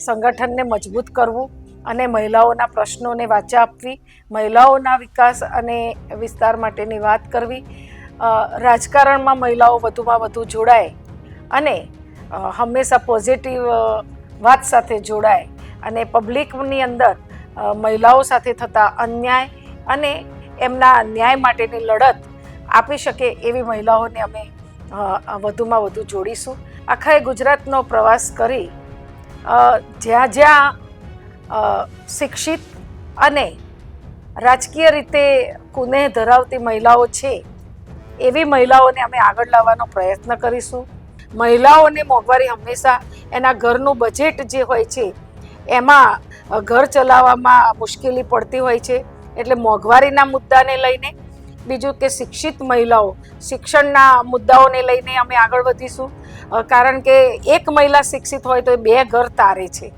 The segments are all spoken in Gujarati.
સંગઠનને મજબૂત કરવું અને મહિલાઓના પ્રશ્નોને વાચા આપવી, મહિલાઓના વિકાસ અને વિસ્તાર માટેની વાત કરવી રાજકારણમાં મહિલાઓ વધુમાં વધુ જોડાય અને હંમેશા પોઝિટિવ વાત સાથે જોડાય અને પબ્લિકની અંદર મહિલાઓ સાથે થતા અન્યાય અને એમના ન્યાય માટેની લડત આપી શકે એવી મહિલાઓને અમે વધુમાં વધુ જોડીશું. આખા ગુજરાતનો પ્રવાસ કરી જ્યાં જ્યાં શિક્ષિત અને રાજકીય રીતે કુનેહ ધરાવતી મહિલાઓ છે, એવી મહિલાઓને અમે આગળ લાવવાનો પ્રયત્ન કરીશું. મહિલાઓને મોંઘવારી હંમેશા એના ઘરનું બજેટ જે હોય છે, એમાં ઘર ચલાવવામાં મુશ્કેલી પડતી હોય છે, એટલે મોંઘવારીના મુદ્દાને લઈને, બીજું કે શિક્ષિત મહિલાઓ, શિક્ષણના મુદ્દાઓને લઈને અમે આગળ વધીશું. કારણ કે એક મહિલા શિક્ષિત હોય તો એ બે ઘર તારે છે.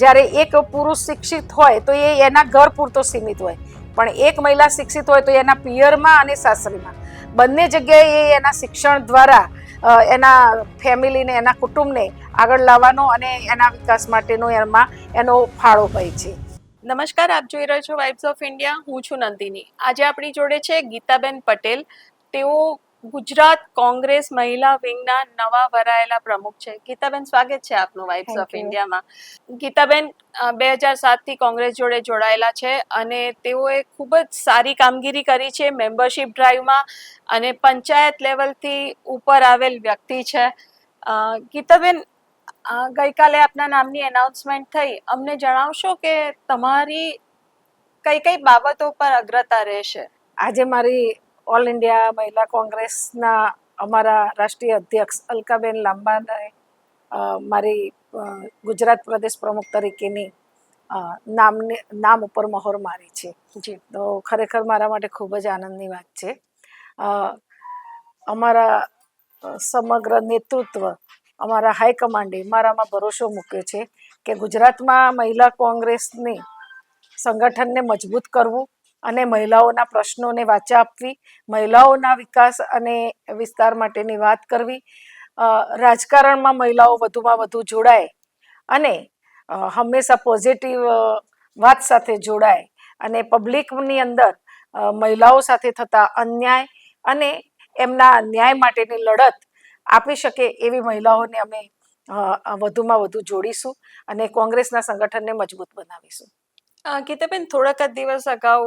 જ્યારે એક પુરુષ શિક્ષિત હોય તો એ એના ઘર પૂરતો સીમિત હોય. પણ એક મહિલા શિક્ષિત હોય તો એના પિયરમાં અને સાસરીમાં. બંને જગ્યાએ એ એના શિક્ષણ દ્વારા એના ફેમિલીને, એના કુટુંબને આગળ લાવવાનો અને એના વિકાસ માટેનો એમાં એનો ફાળો હોય છે. નમસ્કાર, આપ જોઈ રહ્યા છો વાઇબ્સ ઓફ ઇન્ડિયા હું છું નંદિની. આજે આપણી જોડે છે ગીતાબેન પટેલ. તેઓ ગુજરાત કોંગ્રેસ મહિલા વિંગના નવા વરાયેલા પ્રમુખ છે. ગીતાબેન સ્વાગત છે આપનું વાઇબ્સ ઓફ ઇન્ડિયામાં ગીતાબેન બે હજાર સાતથી કોંગ્રેસ જોડે જોડાયેલા છે અને તેઓએ ખૂબ જ સારી કામગીરી કરી છે મેમ્બરશિપ ડ્રાઈવમાં અને પંચાયત લેવલથી ઉપર આવેલ વ્યક્તિ છે. ગીતાબેન ગઈકાલે આપના નામની એનાઉન્સમેન્ટ થઈ. અમને જણાવશો કે તમારી કઈ કઈ બાબતો પર અગ્રતા રહેશે? આજે મારી ઓલ ઇન્ડિયા મહિલા કોંગ્રેસના અમારા રાષ્ટ્રીય અધ્યક્ષ અલકાબેન લાંબાને મારી ગુજરાત પ્રદેશ પ્રમુખ તરીકેની નામને, નામ ઉપર મહોર મારી છે. જી. તો ખરેખર મારા માટે ખૂબ જ આનંદની વાત છે. અમારા સમગ્ર નેતૃત્વ અમારા હાઈકમાન્ડે મારામાં ભરોસો મૂક્યો છે કે ગુજરાતમાં મહિલા કોંગ્રેસની સંગઠનને મજબૂત કરવું અને મહિલાઓના પ્રશ્નોને વાચા આપવી, મહિલાઓના વિકાસ અને વિસ્તાર માટેની વાત કરવી રાજકારણમાં મહિલાઓ વધુમાં વધુ જોડાય અને હંમેશા પોઝિટિવ વાત સાથે જોડાય અને પબ્લિકની અંદર મહિલાઓ સાથે થતા અન્યાય અને એમના ન્યાય માટેની લડત આપી શકે એવી મહિલાઓને અમે વધુમાં વધુ જોડીશું અને કોંગ્રેસના સંગઠનને મજબૂત બનાવીશું. ગીતાબેન થોડાક જ દિવસ અગાઉ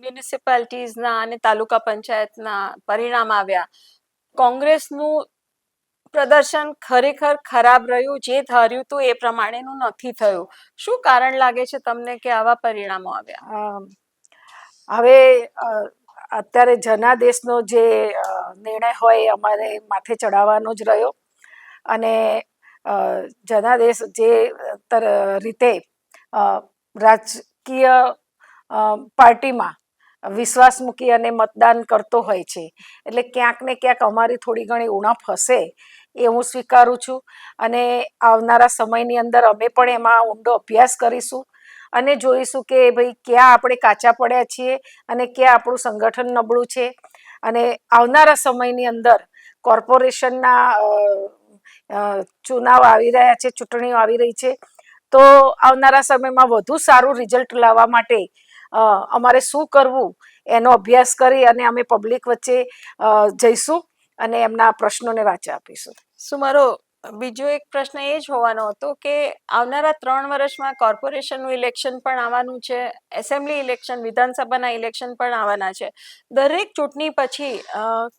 મ્યુનિસિપાલિટીઝના અને તાલુકા પંચાયતના પરિણામ આવ્યા. કોંગ્રેસનું પ્રદર્શન ખરેખર ખરાબ રહ્યું, જે ધાર્યું હતું એ પ્રમાણેનું નથી થયું. શું કારણ લાગે છે તમને કે આવા પરિણામો આવ્યા? હવે અત્યારે જનાદેશનો જે નિર્ણય હોય અમારે માથે ચડાવવાનો જ રહ્યો. અને જનાદેશ જે રીતે રાજકીય પાર્ટીમાં વિશ્વાસ મૂકી અને મતદાન કરતો હોય છે. એટલે ક્યાંક ને ક્યાંક અમારી થોડી ઘણી ઉણપ હશે એ હું સ્વીકારું છું. અને આવનારા સમયની અંદર અમે પણ એમાં ઊંડો અભ્યાસ કરીશું અને જોઈશું કે ભાઈ ક્યાં આપણે કાચા પડ્યા છીએ અને ક્યાં આપણું સંગઠન નબળું છે. અને આવનારા સમયની અંદર કોર્પોરેશનના ચુનાવ આવી રહ્યા છે, ચૂંટણીઓ આવી રહી છે. તો આવનારા સમયમાં વધુ સારું રિઝલ્ટ લાવવા માટે અમારે શું કરવું એનો અભ્યાસ કરી અને અમે પબ્લિક વચ્ચે જઈશું અને એમના પ્રશ્નોને વાચા આપીશું. શું મારો બીજો એક પ્રશ્ન એ જ હોવાનો હતો કે આવનારા ત્રણ વર્ષમાં કોર્પોરેશનનું ઇલેક્શન પણ આવવાનું છે, એસેમ્બલી ઇલેક્શન, વિધાનસભાના ઇલેક્શન પણ આવવાના છે. દરેક ચૂંટણી પછી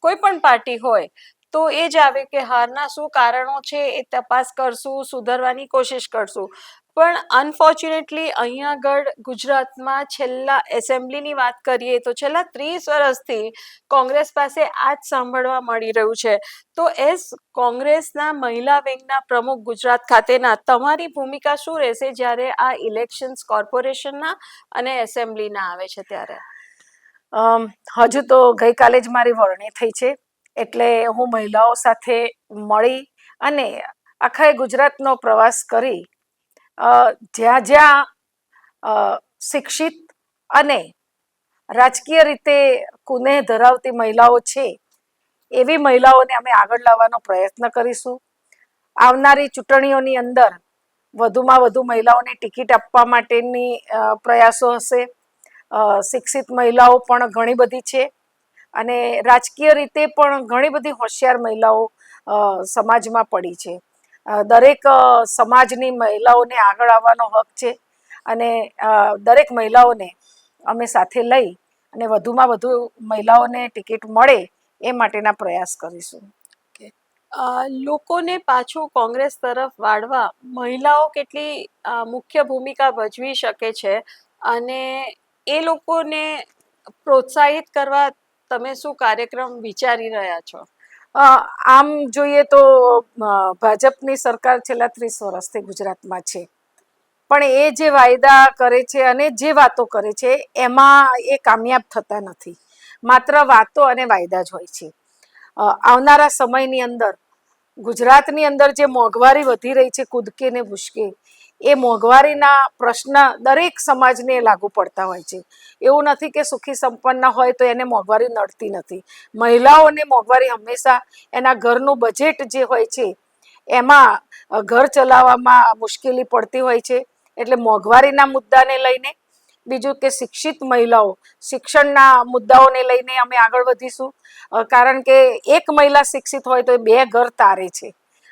કોઈ પણ પાર્ટી હોય તો એ જ આવે કે હારના શું કારણો છે એ તપાસ કરશું, સુધારવાની કોશિશ કરશું. પણ અનફોર્ચ્યુનેટલી અહીંયા આગળ ગુજરાતમાં છેલ્લા એસેમ્બલીની વાત કરીએ તો છેલ્લા ત્રીસ વર્ષથી કોંગ્રેસ પાસે આ જ સાંભળવા મળી રહ્યું છે. તો એસ કોંગ્રેસના મહિલા વિંગના પ્રમુખ ગુજરાત ખાતેના તમારી ભૂમિકા શું રહેશે જ્યારે આ ઇલેક્શન્સ કોર્પોરેશનના અને એસેમ્બલીના આવે છે ત્યારે? હજુ તો ગઈકાલે જ મારી વરણી થઈ છે, એટલે હું મહિલાઓ સાથે મળી અને આખા ગુજરાતનો પ્રવાસ કરી જ્યાં જ્યાં શિક્ષિત અને રાજકીય રીતે કુનેહ ધરાવતી મહિલાઓ છે, એવી મહિલાઓને અમે આગળ લાવવાનો પ્રયત્ન કરીશું. આવનારી ચૂંટણીઓની અંદર વધુમાં વધુ મહિલાઓને ટિકિટ આપવા માટેની પ્રયાસો હશે. શિક્ષિત મહિલાઓ પણ ઘણી બધી છે અને રાજકીય રીતે પણ ઘણી બધી હોશિયાર મહિલાઓ સમાજમાં પડી છે. દરેક સમાજની મહિલાઓને આગળ આવવાનો હક છે અને દરેક મહિલાઓને અમે સાથે લઈ અને વધુમાં વધુ મહિલાઓને ટિકિટ મળે એ માટેના પ્રયાસ કરીશું. લોકોને પાછું કોંગ્રેસ તરફ વાળવા મહિલાઓ કેટલી મુખ્ય ભૂમિકા ભજવી શકે છે અને એ લોકોને પ્રોત્સાહિત કરવા તમે શું કાર્યક્રમ વિચારી રહ્યા છો? આમ જોઈએ તો ભાજપની સરકાર છેલ્લા ત્રીસ વર્ષથી ગુજરાતમાં છે. પણ એ જે વાયદા કરે છે અને જે વાતો કરે છે, એમાં એ કામયાબ થતા નથી. માત્ર વાતો અને વાયદા જ હોય છે. આવનારા સમયની અંદર ગુજરાતની અંદર જે મોંઘવારી વધી રહી છે, કૂદકે ને ભૂસકે એ મોંઘવારીના પ્રશ્ન દરેક સમાજને લાગુ પડતા હોય છે. એવું નથી કે સુખી સંપન્ન હોય તો એને મોંઘવારી નડતી નથી. મહિલાઓને મોંઘવારી હંમેશા એના ઘરનું બજેટ જે હોય છે, એમાં ઘર ચલાવવામાં મુશ્કેલી પડતી હોય છે. એટલે મોંઘવારીના મુદ્દાને લઈને, બીજું કે શિક્ષિત મહિલાઓ, શિક્ષણના મુદ્દાઓને લઈને અમે આગળ વધીશું. કારણ કે એક મહિલા શિક્ષિત હોય તો બે ઘર તારે છે.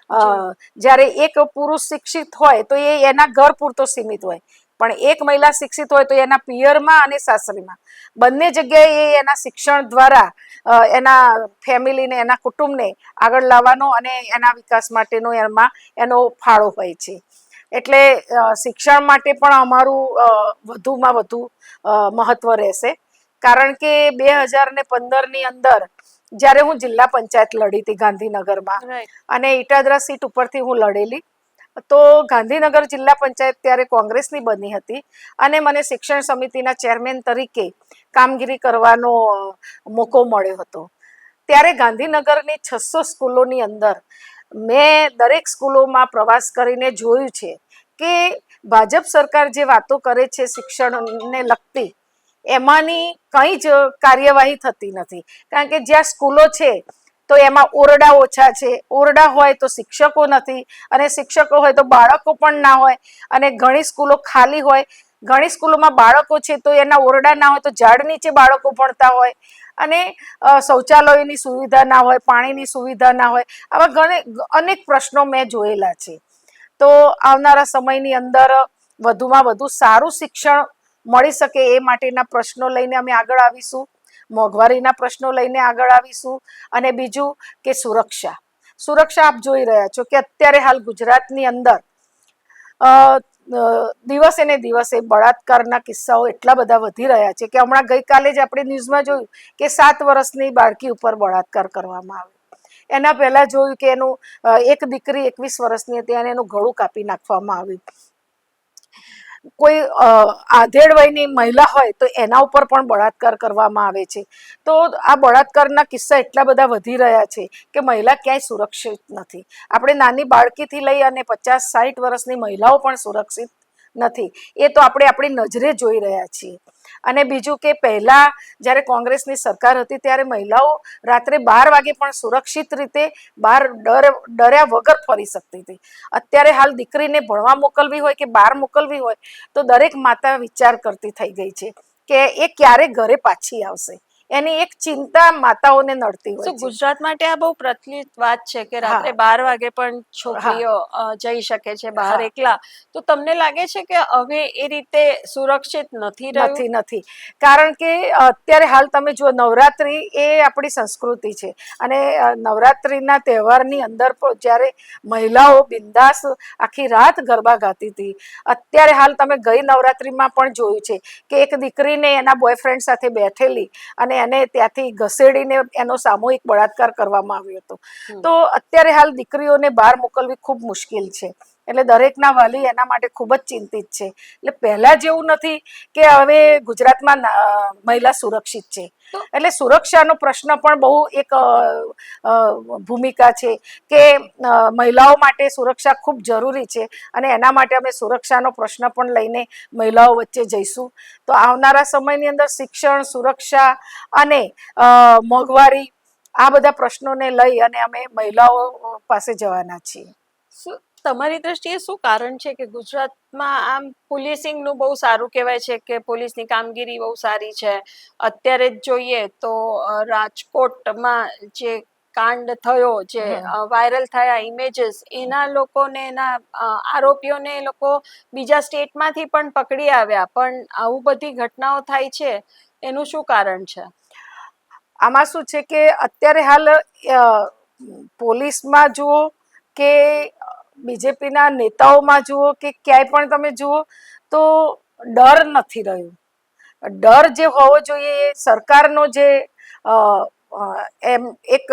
જ્યારે એક પુરુષ શિક્ષિત હોય તો એ એના ઘર પૂરતો સીમિત હોય. પણ એક મહિલા શિક્ષિત હોય તો એના પિયરમાં અને સાસરીમાં. બંને જગ્યાએ એ એના શિક્ષણ દ્વારા એના ફેમિલીને, એના કુટુંબને આગળ લાવવાનો અને એના વિકાસ માટેનો એમાં એનો ફાળો હોય છે. એટલે શિક્ષણ માટે પણ અમારું વધુમાં વધુ મહત્વ રહેશે. કારણ કે બે હજાર ને પંદરની અંદર જ્યારે હું જિલ્લા પંચાયત લડી હતી ગાંધીનગરમાં અને ઇટાદરા સીટ ઉપરથી હું લડેલી તો ગાંધીનગર જિલ્લા પંચાયત ત્યારે કોંગ્રેસની બની હતી અને મને શિક્ષણ સમિતિના ચેરમેન તરીકે કામગીરી કરવાનો મોકો મળ્યો હતો. ત્યારે ગાંધીનગરની છસો સ્કૂલોની અંદર મેં દરેક સ્કૂલોમાં પ્રવાસ કરીને જોયું છે કે ભાજપ સરકાર જે વાતો કરે છે શિક્ષણને લગતી એમાંની કંઈ જ કાર્યવાહી થતી નથી. કારણ કે જ્યાં સ્કૂલો છે, તો એમાં ઓરડા ઓછા છે. ઓરડા હોય તો શિક્ષકો નથી અને શિક્ષકો હોય તો બાળકો પણ ના હોય. અને ઘણી સ્કૂલો ખાલી હોય. ઘણી સ્કૂલોમાં બાળકો છે તો એના ઓરડા ના હોય તો ઝાડ નીચે બાળકો ભણતા હોય. અને શૌચાલયોની સુવિધા ના હોય, પાણીની સુવિધા ના હોય. આવા ઘણે, અનેક પ્રશ્નો મેં જોયેલા છે. તો આવનારા સમયની અંદર, વધુમાં વધુ સારું શિક્ષણ મળી શકે એ માટેના પ્રશ્નો લઈને અમે આગળ આવીશું, મોંઘવારીના પ્રશ્નો લઈને આગળ આવીશું અને બીજું કે સુરક્ષા. સુરક્ષા આપ જોઈ રહ્યા છો કે અત્યારે હાલ ગુજરાતની અંદર દિવસે ને દિવસે બળાત્કારના કિસ્સાઓ એટલા બધા વધી રહ્યા છે કે હમણાં ગઈકાલે જ આપણે ન્યૂઝમાં જોયું કે સાત વર્ષની બાળકી ઉપર બળાત્કાર કરવામાં આવ્યો. એના પહેલા જોયું કે એનું એક દીકરી એકવીસ વર્ષની હતી અને એનું ગળું કાપી નાખવામાં આવ્યું. કોઈ આધેડ વયની મહિલા હોય તો એના ઉપર પણ બળાત્કાર કરવામાં આવે છે. તો આ બળાત્કારના કિસ્સા એટલા બધા વધી રહ્યા છે કે મહિલા ક્યાંય સુરક્ષિત નથી. આપણે નાની બાળકીથી લઈ અને પચાસ સાઠ વર્ષની મહિલાઓ પણ સુરક્ષિત નથી. એ તો આપણે આપણી નજરે જોઈ રહ્યા છીએ. અને બીજું કે પહેલાં જ્યારે કોંગ્રેસની સરકાર હતી ત્યારે મહિલાઓ રાત્રે બાર વાગે પણ સુરક્ષિત રીતે બહાર ડર, ડર્યા વગર ફરી શકતી હતી. અત્યારે હાલ દીકરીને ભણવા મોકલવી હોય કે બહાર મોકલવી હોય તો દરેક માતા વિચાર કરતી થઈ ગઈ છે કે એ ક્યારે ઘરે પાછી આવશે. એની એક ચિંતા માતાઓને નડતી હોય છે. ગુજરાત માટે આ બહુ પ્રચલિત વાત છે કે રાત્રે બાર વાગે પણ છોકરીઓ જઈ શકે છે બહાર એકલા. તો તમને લાગે છે કે હવે એ રીતે સુરક્ષિત નથી નથી નથી. કારણ કે અત્યારે હાલ તમે જુઓ નવરાત્રી એ આપણી સંસ્કૃતિ છે. અને નવરાત્રીના તહેવારની અંદર પણ જ્યારે મહિલાઓ બિંદાસ આખી રાત ગરબા ગાતી હતી અત્યારે હાલ તમે ગઈ નવરાત્રીમાં પણ જોયું છે કે એક દીકરીને એના બોયફ્રેન્ડ સાથે બેઠેલી અને એને ત્યાંથી ઘસેડીને એનો સામૂહિક બળાત્કાર કરવામાં આવ્યો હતો. તો અત્યારે હાલ દીકરીઓને બહાર મોકલવી ખૂબ મુશ્કેલ છે. એટલે દરેકના વાલી એના માટે ખૂબ જ ચિંતિત છે. એટલે પહેલા જેવું નથી કે હવે ગુજરાતમાં મહિલા સુરક્ષિત છે. એટલે સુરક્ષાનો પ્રશ્ન પણ બહુ એક ભૂમિકા છે કે મહિલાઓ માટે સુરક્ષા ખૂબ જરૂરી છે અને એના માટે અમે સુરક્ષાનો પ્રશ્ન પણ લઈને મહિલાઓ વચ્ચે જઈશું. તો આવનારા સમયની અંદર શિક્ષણ સુરક્ષા અને મોંઘવારી આ બધા પ્રશ્નોને લઈ અને અમે મહિલાઓ પાસે જવાના છીએ. તમારી દ્રષ્ટિએ શું કારણ છે કે ગુજરાતમાં આમ પોલીસિંગનું બહુ સારું કહેવાય છે કે પોલીસની કામગીરી બહુ સારી છે? અત્યારે જ જોઈએ તો રાજકોટમાં જે કાંડ થયો જે વાયરલ થયા ઇમેજીસ એના લોકોને એના આરોપીઓને એ લોકો બીજા સ્ટેટમાંથી પણ પકડી આવ્યા. પણ આવું બધી ઘટનાઓ થાય છે એનું શું કારણ છે? આમાં શું છે કે અત્યારે હાલ પોલીસમાં જુઓ કે બીજેપીના નેતાઓમાં જુઓ કે ક્યાંય પણ તમે જુઓ, તો ડર નથી રહ્યો. ડર જે હોવો જોઈએ સરકારનો જે એમ એક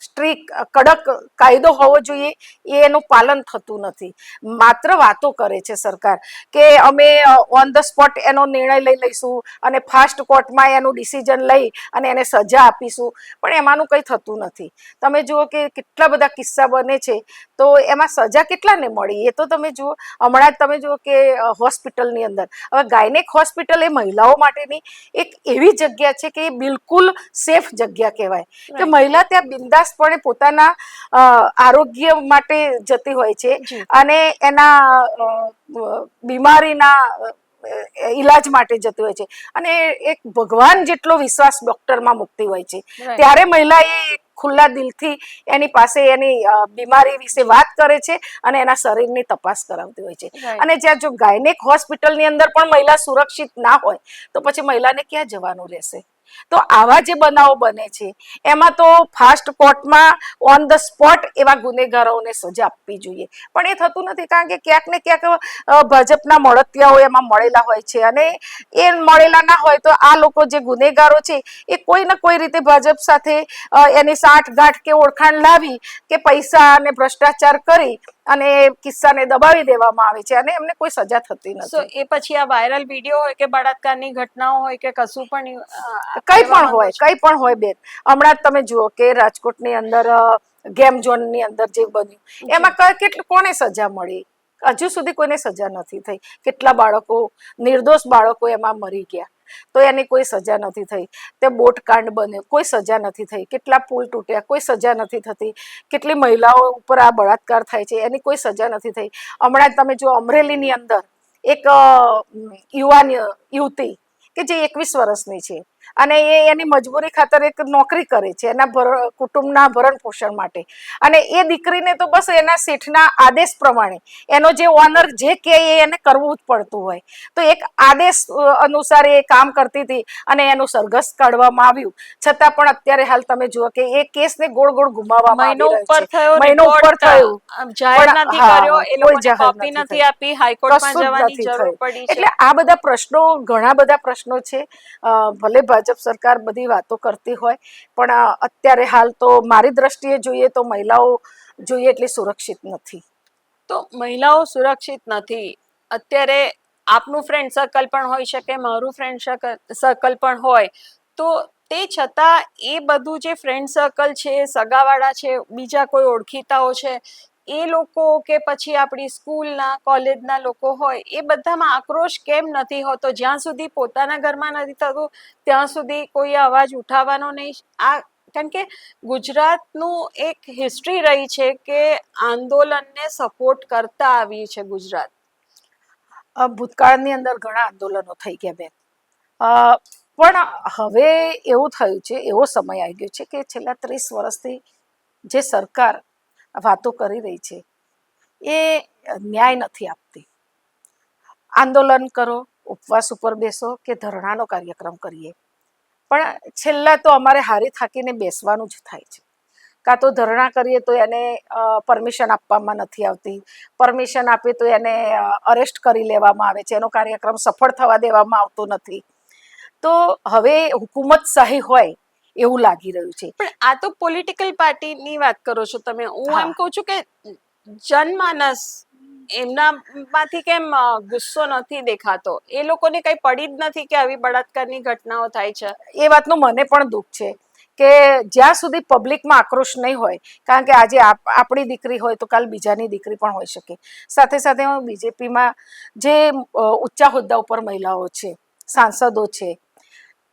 સ્ટ્રીક, કડક કાયદો હોવો જોઈએ, એ એનું પાલન થતું નથી. માત્ર વાતો કરે છે સરકાર કે અમે ઓન ધ સ્પોટ એનો નિર્ણય લઈ લઈશું અને ફાસ્ટ કોર્ટમાં એનું ડિસિઝન લઈ અને એને સજા આપીશું. પણ એમાંનું કંઈ થતું નથી. તમે જુઓ કે કેટલા બધા કિસ્સા બને છે. તો એમાં સજા કેટલાને મળી? એ તો તમે જુઓ, હમણાં જ તમે જુઓ કે હોસ્પિટલની અંદર. હવે ગાયનેક હોસ્પિટલ એ મહિલાઓ માટેની એક એવી જગ્યા છે કે એ બિલકુલ સેફ જગ્યા કહેવાય. કે મહિલા ત્યાં બિંદાસપણે પોતાના આરોગ્ય માટે જતી હોય છે અને એના બીમારીના ઈલાજ માટે જતી હોય છે. અને એક ભગવાન જેટલો વિશ્વાસ ડોક્ટરમાં મૂકતી હોય છે. ત્યારે મહિલા એ ખુલ્લા દિલથી એની પાસે એની બીમારી વિશે વાત કરે છે અને એના શરીરની તપાસ કરાવતી હોય છે. અને જ્યાં જો ગાયનેક હોસ્પિટલની અંદર પણ મહિલા સુરક્ષિત ના હોય તો પછી મહિલાને ક્યાં જવાનું રહેશે? તો આવા જે બનાવો બને છે, એમાં તો ફાસ્ટ કોર્ટમાં ઓન ધ સ્પોટ એવા ગુનેગારોને સજા આપવી જોઈએ. પણ એ થતું નથી કારણ કે ક્યાંક ને ક્યાંક ભાજપના મળતિયાઓ એમાં મળેલા હોય છે અને એ મળેલા ના હોય તો આ લોકો જે ગુનેગારો છે, એ કોઈ ને કોઈ રીતે ભાજપ સાથે એની સાંઠ કે ઓળખાણ લાવી કે પૈસા અને ભ્રષ્ટાચાર કરી અને એ કિસ્સાને દબાવી દેવામાં આવે છે અને એમને કોઈ સજા થતી સો નથી એ પછી આ વાયરલ વીડિયો હોય કે બળાત્કારની ઘટનાઓ હોય કે કશું પણ કઈ પણ હોય? કઈ પણ હોય બેન. હમણાં જ તમે જુઓ કે રાજકોટની અંદર ગેમ ઝોનની અંદર જે બન્યું એમાં કેટલું કોને સજા મળી? હજુ સુધી કોઈને સજા નથી થઈ. કેટલા બાળકો નિર્દોષ બાળકો એમાં મરી ગયા. તો એની કોઈ સજા નથી થઈ. તે બોટ કાંડ બન્યો. કોઈ સજા નથી થઈ. કેટલા પુલ તૂટ્યા. કોઈ સજા નથી થતી. કેટલી મહિલાઓ ઉપર આ બળાત્કાર થાય છે. એની કોઈ સજા નથી થઈ. હમણાં તમે જો અમરેલીની અંદર એક યુવાન યુવતી કે જે એકવીસ વર્ષની છે અને એ એની મજબૂરી ખાતર એક નોકરી કરે છે એના કુટુંબના ભરણ પોષણ માટે. અને એ દીકરીને તો બસ એના શેઠના આદેશ પ્રમાણે એનો જે ઓનર જે કે એને કરવું જ પડતું હોય. તો એક આદેશ અનુસાર એ કામ કરતી હતી અને એનું સરઘસ કાઢવામાં આવ્યું. છતાં પણ અત્યારે હાલ તમે જુઓ કે એ કેસને ગોળ ગોળ ગુમાવવામાં મહિનો ઉપર થયો મહિનો ઉપર થયું. જાહેર નથી કર્યો એ લોકોને કોપી નથી નથી આપી હાઈકોર્ટમાં જવાની જરૂર પડી એટલે આ બધા પ્રશ્નો ઘણા બધા પ્રશ્નો છે. ભલે ભાજપ સરકાર બધી વાતો કરતી હોય, પણ અત્યારે હાલ તો મારી દ્રષ્ટિએ જોઈએ તો મહિલાઓ જોઈએ એટલી સુરક્ષિત નથી. તો મહિલાઓ સુરક્ષિત નથી. અત્યારે આપનું ફ્રેન્ડ સર્કલ પણ હોઈ શકે, મારું ફ્રેન્ડ સર્કલ પણ હોય. તો તે છતાં એ બધું જે ફ્રેન્ડ સર્કલ છે, સગાવાળા છે, બીજા કોઈ ઓળખીતાઓ છે એ લોકો કે પછી આપણી સ્કૂલના, કોલેજના લોકો હોય, એ બધામાં આક્રોશ કેમ નથી હોતો? જ્યાં સુધી પોતાના ઘરમાં નથી થતું, ત્યાં સુધી કોઈ અવાજ ઉઠાવવાનો નહીં. આ, કારણ કે ગુજરાતનું એક હિસ્ટ્રી રહી છે કે આંદોલનને સપોર્ટ કરતા આવી છે ગુજરાત. ભૂતકાળની અંદર ઘણા આંદોલનો થઈ ગયા બેન. પણ હવે એવું થયું છે, એવો સમય આવી ગયો છે કે છેલ્લા ત્રીસ વર્ષથી જે સરકાર વાતો કરી રહી છે. એ ન્યાય નથી આપતી. આંદોલન કરો, ઉપવાસ ઉપર બેસો કે ધરણાનો કાર્યક્રમ કરીએ. પણ છેલ્લા તો અમારે હારી થાકીને બેસવાનું જ થાય છે. કાં તો ધરણા કરીએ તો એને પરમિશન આપવામાં નથી આવતી. પરમિશન આપે તો એને અરેસ્ટ કરી લેવામાં આવે છે. એનો કાર્યક્રમ સફળ થવા દેવામાં આવતો નથી. તો હવે હુકુમત શાહી હોય એવું લાગી રહ્યું છે. પણ આ તો પોલિટિકલ પાર્ટીની વાત કરો છો તમે. હું એમ કહું છું કે જનમાનસ એમનામાંથી કેમ ગુસ્સો નથી દેખાતો? એ લોકોને કઈ પડી જ નથી કે આવી બળાત્કારની ઘટનાઓ થાય છે? એ વાતનું મને પણ દુઃખ છે કે જ્યાં સુધી પબ્લિકમાં આક્રોશ નહીં હોય કારણ કે આજે આપ- આપણી દીકરી હોય તો કાલ બીજાની દીકરી પણ હોઈ શકે. સાથે સાથે હું બીજેપીમાં જે ઊંચા હોદ્દા ઉપર મહિલાઓ છે સાંસદો છે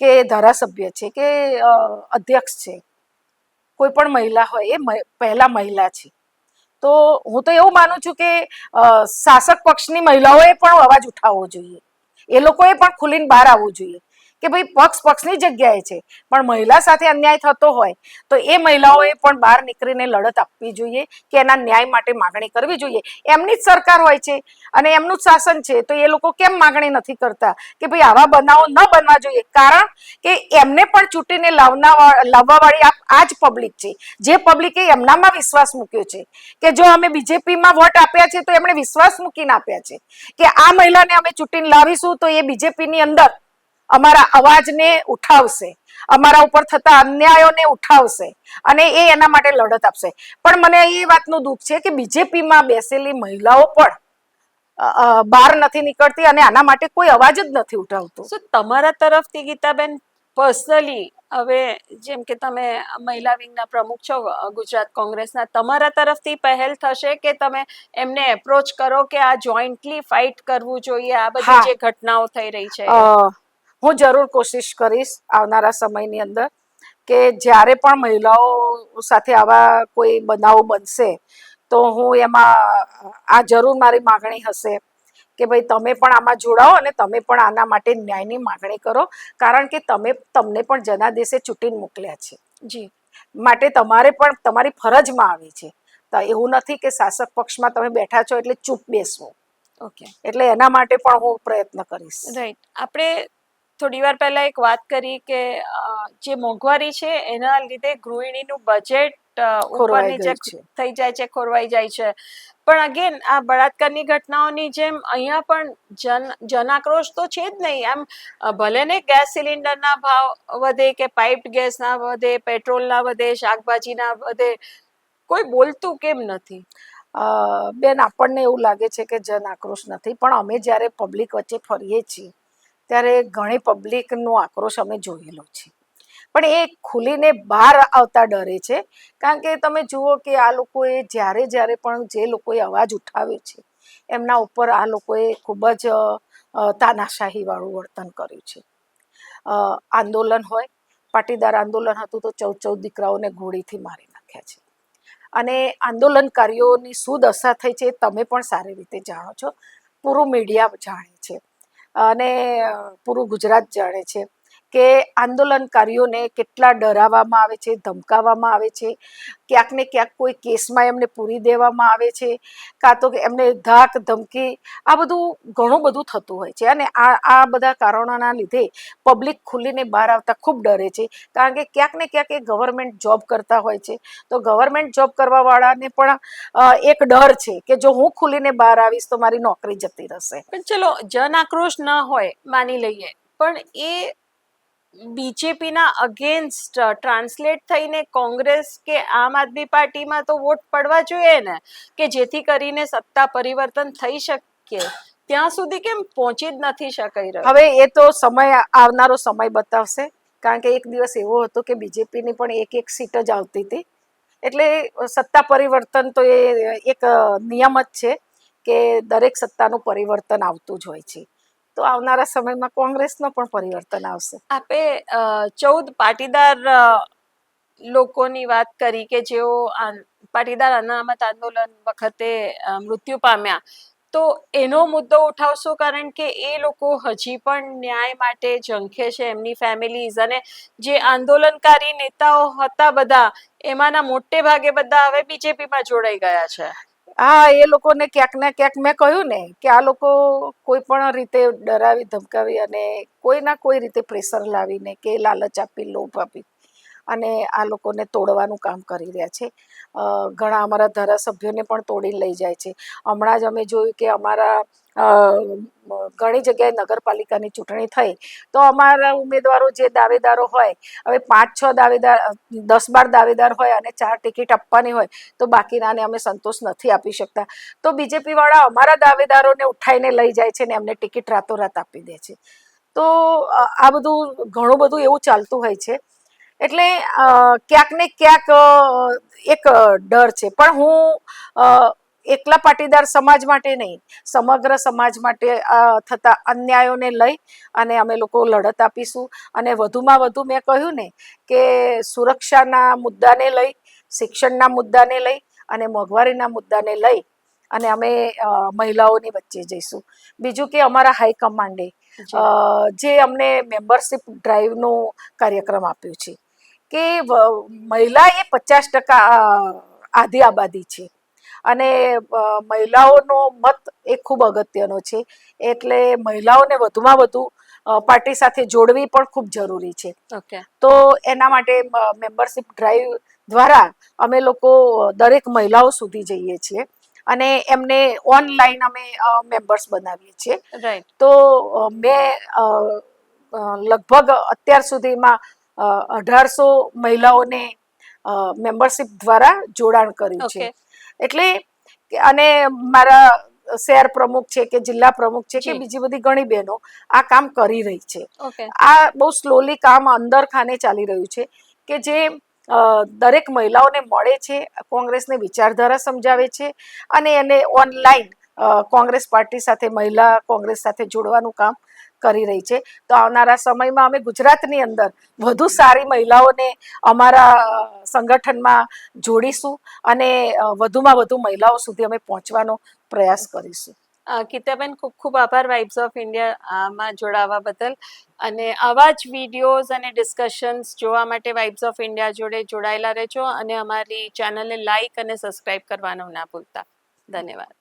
કે ધારાસભ્ય છે કે અધ્યક્ષ છે, કોઈ પણ મહિલા હોય એ પહેલા મહિલા છે. તો હું તો એવું માનું છું કે શાસક પક્ષની મહિલાઓએ પણ અવાજ ઉઠાવવો જોઈએ. એ લોકોએ પણ ખુલીને બહાર આવવું જોઈએ. કે ભાઈ પક્ષ પક્ષની જગ્યાએ છે. પણ મહિલા સાથે અન્યાય થતો હોય, તો એ મહિલાઓએ પણ બહાર નીકળીને લડત આપવી જોઈએ કે એના ન્યાય માટે માગણી કરવી જોઈએ. એમની જ સરકાર હોય છે અને એમનું જ શાસન છે, તો એ લોકો કેમ માગણી નથી કરતા? કે ભાઈ આવા બનાવો ન બનવા જોઈએ. કારણ કે એમને પણ ચૂંટીને લાવના લાવવાવાળી આ જ પબ્લિક છે. જે પબ્લિકે એમનામાં વિશ્વાસ મૂક્યો છે કે જો અમે બીજેપીમાં વોટ આપ્યા છે, તો એમણે વિશ્વાસ મૂકીને આપ્યા છે કે આ મહિલાને અમે ચૂંટીને લાવીશું, તો એ બીજેપીની અંદર અમારા અવાજને ઉઠાવશે અમારા ઉપર થતા અન્યાયોને ઉઠાવશે અને એ એના માટે લડત આપશે. પણ મને એ વાતનું દુઃખ છે કે બીજેપીમાં બેસેલી મહિલાઓ પણ બહાર નથી નીકળતી અને આના માટે કોઈ અવાજ જ નથી ઉઠાવતું. તમારા તરફથી ગીતાબેન પર્સનલી હવે જેમ કે તમે મહિલા વિંગના પ્રમુખ છો ગુજરાત કોંગ્રેસના તમારા તરફથી પહેલ થશે કે તમે એમને એપ્રોચ કરો કે આ જોઈન્ટલી ફાઇટ કરવું જોઈએ? આ બધી જે ઘટનાઓ થઈ રહી છે? હું જરૂર કોશિશ કરીશ આવનારા સમયની અંદર કે જ્યારે પણ મહિલાઓ સાથે આવા કોઈ બનાવો બનશે તો હું એમાં આ જરૂર મારી માગણી હશે કે ભાઈ તમે પણ આમાં જોડાઓ અને તમે પણ આના માટે ન્યાયની માગણી કરો કારણ કે તમે તમને પણ જનાદેશે ચૂંટીને મોકલ્યા છે. જી. માટે તમારે પણ તમારી ફરજમાં આવી છે. તો એવું નથી કે શાસક પક્ષમાં તમે બેઠા છો એટલે ચૂપ બેસવું. ઓકે. એટલે એના માટે પણ હું પ્રયત્ન કરીશ. રાઈટ. આપણે થોડી વાર પહેલા એક વાત કરી કે જે મોંઘવારી છે એના લીધે ગૃહિણીનું બજેટ ઉપર ખોરવાઈ નીચે થઈ જાય છે ખોરવાઈ જાય છે. પણ અગેન આ બળાત્કારની ઘટનાઓની જેમ અહીંયા પણ જન જનાક્રોશ તો છે જ નહીં. આમ ભલે ને ગેસ સિલિન્ડરના ભાવ વધે કે પાઇપ ગેસના વધે પેટ્રોલના વધે શાકભાજીના વધે કોઈ બોલતું કેમ નથી? બેન આપણને એવું લાગે છે કે જન આક્રોશ નથી. પણ અમે જ્યારે પબ્લિક વચ્ચે ફરીએ છીએ ત્યારે ઘણી પબ્લિકનો આક્રોશ અમે જોયેલો છે. પણ એ ખુલીને બહાર આવતા ડરે છે. કારણ કે તમે જુઓ કે આ લોકોએ જ્યારે જ્યારે પણ જે લોકોએ અવાજ ઉઠાવ્યો છે, એમના ઉપર આ લોકોએ ખૂબ જ તાનાશાહીવાળું વર્તન કર્યું છે. આંદોલન હોય, પાટીદાર આંદોલન હતું તો ચૌદ ચૌદ દીકરાઓને ગોળીથી મારી નાખ્યા છે. અને આંદોલનકારીઓની શું દશા થઈ છે તમે પણ સારી રીતે જાણો છો. પૂરું મીડિયા જાણે છે. અને પૂરું ગુજરાત જાણે છે. કે આંદોલનકારીઓને કેટલા ડરાવવામાં આવે છે, ધમકાવવામાં આવે છે, ક્યાંક ને ક્યાંક કોઈ કેસમાં એમને પૂરી દેવામાં આવે છે, કાં તો એમને ધાક, ધમકી, આ બધું ઘણું બધું થતું હોય છે. અને આ આ બધા કારણોના લીધે પબ્લિક ખુલીને બહાર આવતા ખૂબ ડરે છે. કારણ કે ક્યાંક ને ક્યાંક એ ગવર્મેન્ટ જોબ કરતા હોય છે. તો ગવર્મેન્ટ જોબ કરવાવાળાને પણ એક ડર છે કે જો હું ખુલીને બહાર આવીશ તો મારી નોકરી જતી રહેશે. પણ ચલો, જન આક્રોશ ન હોય માની લઈએ. પણ એ બીજેપીના અગેન્સ્ટ ટ્રાન્સલેટ થઈને કોંગ્રેસ કે આમ આદમી પાર્ટીમાં તો વોટ પડવા જોઈએ ને? કે જેથી કરીને સત્તા પરિવર્તન થઈ શકે? ત્યાં સુધી કેમ પહોંચી જ નથી શકાઈ રહ્યો? હવે એ તો સમય આવનારો સમય બતાવશે. કારણ કે એક દિવસ એવો હતો કે બીજેપીની પણ એક એક સીટ જ આવતી હતી. એટલે સત્તા પરિવર્તન તો એ એક નિયમ જ છે કે દરેક સત્તાનું પરિવર્તન આવતું જ હોય છે. તો આવનારા સમયમાં કોંગ્રેસનો પણ પરિવર્તન આવશે. આપે ચૌદ પાટીદાર લોકોની વાત કરી કે જેઓ પાટીદાર અનામત આંદોલન વખતે મૃત્યુ પામ્યા. તો એનો મુદ્દો ઉઠાવશો કારણ કે એ લોકો હજી પણ ન્યાય માટે ઝંખે છે એમની ફેમિલીઝ અને જે આંદોલનકારી નેતાઓ હતા બધા, એમાંના મોટે ભાગે બધા હવે બીજેપીમાં જોડાઈ ગયા છે. હા, એ લોકોને ક્યાંક ને ક્યાંક મેં કહ્યું ને કે આ લોકો કોઈ પણ રીતે ડરાવી, ધમકાવી અને કોઈના કોઈ રીતે પ્રેશર લાવીને કે લાલચ આપી, લોભ આપી અને આ લોકોને તોડવાનું કામ કરી રહ્યા છે. ઘણા અમારા ધારાસભ્યોને પણ તોડીને લઈ જાય છે. હમણાં જ અમે જોયું કે અમારા ઘણી જગ્યાએ નગરપાલિકાની ચૂંટણી થઈ. તો અમારા ઉમેદવારો જે દાવેદારો હોય, હવે પાંચ છ દાવેદાર, દસ બાર દાવેદાર હોય અને ચાર ટિકિટ આપવાની હોય, તો બાકીનાને અમે સંતોષ નથી આપી શકતા. તો બીજેપીવાળા અમારા દાવેદારોને ઉઠાઈને લઈ જાય છે ને એમને ટિકિટ રાતોરાત આપી દે છે. તો આ બધું ઘણું બધું એવું ચાલતું હોય છે. એટલે ક્યાંક ને ક્યાંક એક ડર છે. પણ હું એકલા પાટીદાર સમાજ માટે નહીં. સમગ્ર સમાજ માટે થતા અન્યાયોને લઈ અને અમે લોકો લડત આપીશું. અને વધુમાં વધુ મેં કહ્યું ને કે સુરક્ષાના મુદ્દાને લઈ શિક્ષણના મુદ્દાને લઈ અને મોંઘવારીના મુદ્દાને લઈ અને અમે મહિલાઓની વચ્ચે જઈશું. બીજું કે અમારા હાઈકમાન્ડે જે અમને મેમ્બરશિપ ડ્રાઈવનો કાર્યક્રમ આપ્યો છે. કે મહિલા એ પચાસ ટકા આધી આબાદી છે. અને મહિલાઓનો મત એ ખૂબ અગત્યનો છે. એટલે મહિલાઓને વધુમાં વધુ પાર્ટી સાથે જોડવી પણ ખૂબ જરૂરી છે. ઓકે. તો એના માટે મેમ્બરશિપ ડ્રાઈવ દ્વારા અમે લોકો દરેક મહિલાઓ સુધી જઈએ છીએ. અને એમને ઓનલાઈન અમે મેમ્બર્સ બનાવીએ છીએ. રાઈટ. તો મેં લગભગ અત્યાર સુધીમાં અઢારસો મહિલાઓને મેમ્બરશિપ દ્વારા જોડાણ કર્યું છે. એટલે અને મારા શહેર પ્રમુખ છે કે જિલ્લા પ્રમુખ છે કે બીજી બધી ઘણી બહેનો આ કામ કરી રહી છે. આ બહુ સ્લોલી કામ અંદર ખાને ચાલી રહ્યું છે કે જે દરેક મહિલાઓને મળે છે કોંગ્રેસને વિચારધારા સમજાવે છે અને એને ઓનલાઈન કોંગ્રેસ પાર્ટી સાથે મહિલા કોંગ્રેસ સાથે જોડવાનું કામ કરી રહી છે. તો આવનારા સમયમાં અમે ગુજરાતની અંદર વધુ સારી મહિલાઓને અમારા સંગઠનમાં જોડીશું અને વધુમાં વધુ મહિલાઓ સુધી અમે પહોંચવાનો પ્રયાસ કરીશું. ગીતાબેન ખૂબ ખૂબ આભાર વાઇબ્સ ઓફ ઇન્ડિયામાં જોડાવા બદલ. અને આવા જ વિડીયોઝ અને ડિસ્કશન્સ જોવા માટે વાઇબ્સ ઓફ ઇન્ડિયા જોડે જોડાયેલા રહેજો અને અમારી ચેનલને લાઇક અને સબસ્ક્રાઇબ કરવાનું ના ભૂલતા. ધન્યવાદ.